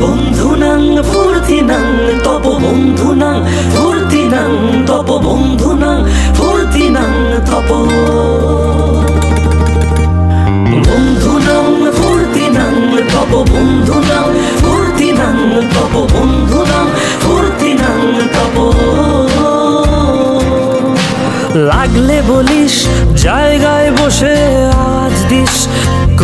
বন্ধু নাং ফুর্তি নাং তপ বন্ধু নাং ফুর্তি নাং তপ বন্ধু নাং ফুর্তি নাং তপ। বন্ধু নাং ফুর্তি নাং তপ বন্ধু নাং ফুর্তি নাং তপ বন্ধু নাং ফুর্তি নাং তপ। লাগলে বলিস, জায়গায় বসে আওয়াজ দিস